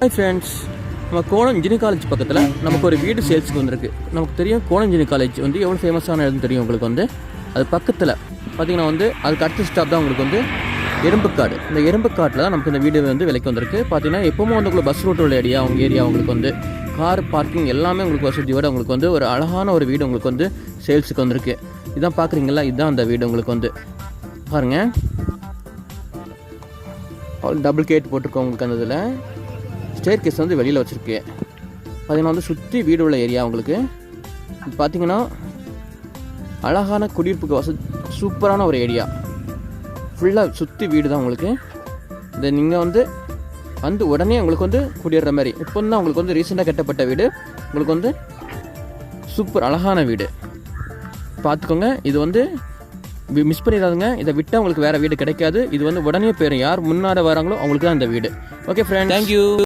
Hi friends நம்ம கோணம் engineering college பக்கத்தில் நமக்கு ஒரு வீடு சேல்ஸுக்கு வந்திருக்கு. நமக்கு தெரியும் கோணம் இன்ஜினியரிங் காலேஜ் வந்து எவ்வளோ ஃபேமஸான இடம்னு தெரியும் உங்களுக்கு வந்து. அது பக்கத்தில் பார்த்திங்கன்னா வந்து அதுக்கு அடுத்த ஸ்டாப் தான் உங்களுக்கு வந்து எறும்புக்காடு. இந்த எறும்புக்காட்டில் தான் நமக்கு இந்த வீடு வந்து விலைக்கு வந்திருக்கு. பார்த்தீங்கன்னா எப்போவுமே வந்து உங்களுக்கு பஸ் ரூட் உள்ள ஏரியா அவங்க ஏரியா உங்களுக்கு வந்து கார் பார்க்கிங் எல்லாமே உங்களுக்கு வசதியோட உங்களுக்கு வந்து ஒரு அழகான ஒரு வீடு உங்களுக்கு வந்து சேல்ஸுக்கு வந்திருக்கு. இதான் பார்க்குறீங்களா இதுதான் அந்த வீடு உங்களுக்கு வந்து. பாருங்கள் டபுள் கேட் போட்டிருக்கோம் உங்களுக்கு அந்த இதில். ஸ்டேர் கேஸ் வந்து வெளியில் வச்சுருக்கு. பார்த்தீங்கன்னா வந்து சுற்றி வீடு உள்ள ஏரியா உங்களுக்கு. பார்த்தீங்கன்னா அழகான குடியிருப்புக்கு வசதி சூப்பரான ஒரு ஏரியா. ஃபுல்லாக சுற்றி வீடு தான் உங்களுக்கு. இதை நீங்கள் வந்து வந்து உடனே உங்களுக்கு வந்து குடியேற மாதிரி. இப்போ தான் உங்களுக்கு வந்து ரீசெண்டாக கட்டப்பட்ட வீடு. உங்களுக்கு வந்து சூப்பர் அழகான வீடு. பார்த்துக்கோங்க இது வந்து மிஸ் பண்ணிடாதுங்க. இதை விட்டால் உங்களுக்கு வேறு வீடு கிடைக்காது. இது வந்து உடனே போயிடும் யார் முன்னாடி வராங்களோ அவங்களுக்கு தான் இந்த வீடு. Okay friend thank you